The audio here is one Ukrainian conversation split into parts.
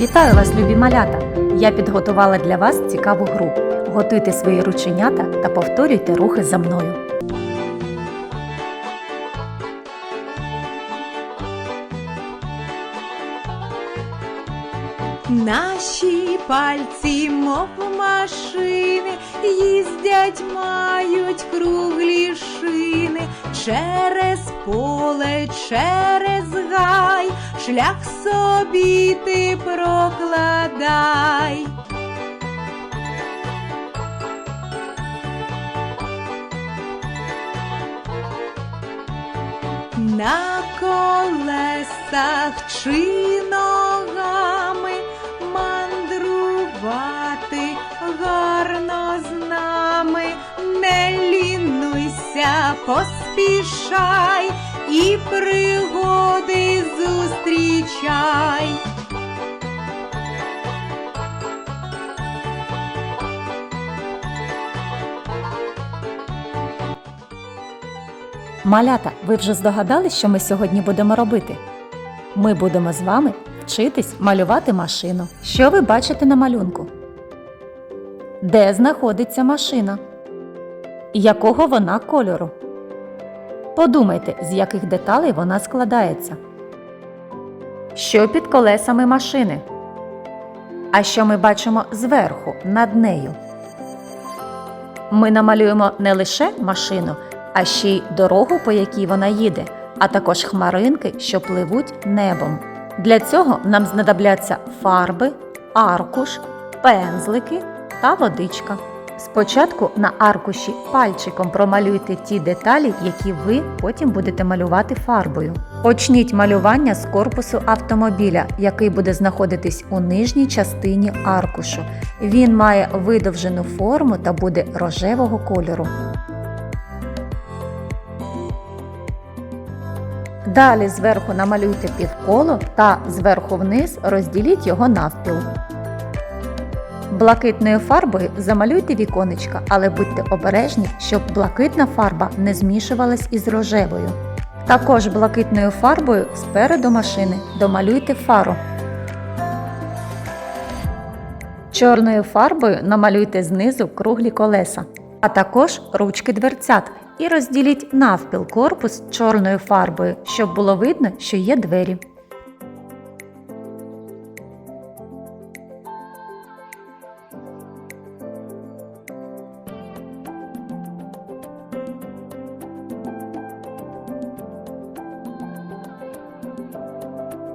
Вітаю вас, любі малята! Я підготувала для вас цікаву гру. Готуйте свої рученята та повторюйте рухи за мною. Наші пальці, мов машини, їздять, мають круглі через поле, через гай, шлях собі ти прокладай. На колесах чи ногами мандрувати гарно з нами, не лінуйся, поспішай і пригоди зустрічай. Малята, ви вже здогадались, що ми сьогодні будемо робити? Ми будемо з вами вчитись малювати машину. Що ви бачите на малюнку? Де знаходиться машина? Якого вона кольору? Подумайте, з яких деталей вона складається. Що під колесами машини? А що ми бачимо зверху над нею? Ми намалюємо не лише машину, а ще й дорогу, по якій вона їде, а також хмаринки, що пливуть небом. Для цього нам знадобляться фарби, аркуш, пензлики та водичка. Спочатку на аркуші пальчиком промалюйте ті деталі, які ви потім будете малювати фарбою. Почніть малювання з корпусу автомобіля, який буде знаходитись у нижній частині аркушу. Він має видовжену форму та буде рожевого кольору. Далі зверху намалюйте півколо та зверху вниз розділіть його навпіл. Блакитною фарбою замалюйте віконечка, але будьте обережні, щоб блакитна фарба не змішувалась із рожевою. Також блакитною фарбою спереду машини домалюйте фару. Чорною фарбою намалюйте знизу круглі колеса, а також ручки дверцят і розділіть навпіл корпус чорною фарбою, щоб було видно, що є двері.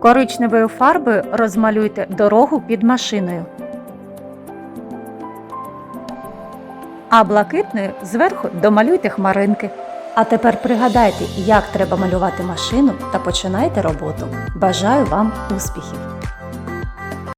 Коричневою фарбою розмалюйте дорогу під машиною. А блакитною зверху домалюйте хмаринки. А тепер пригадайте, як треба малювати машину та починайте роботу. Бажаю вам успіхів!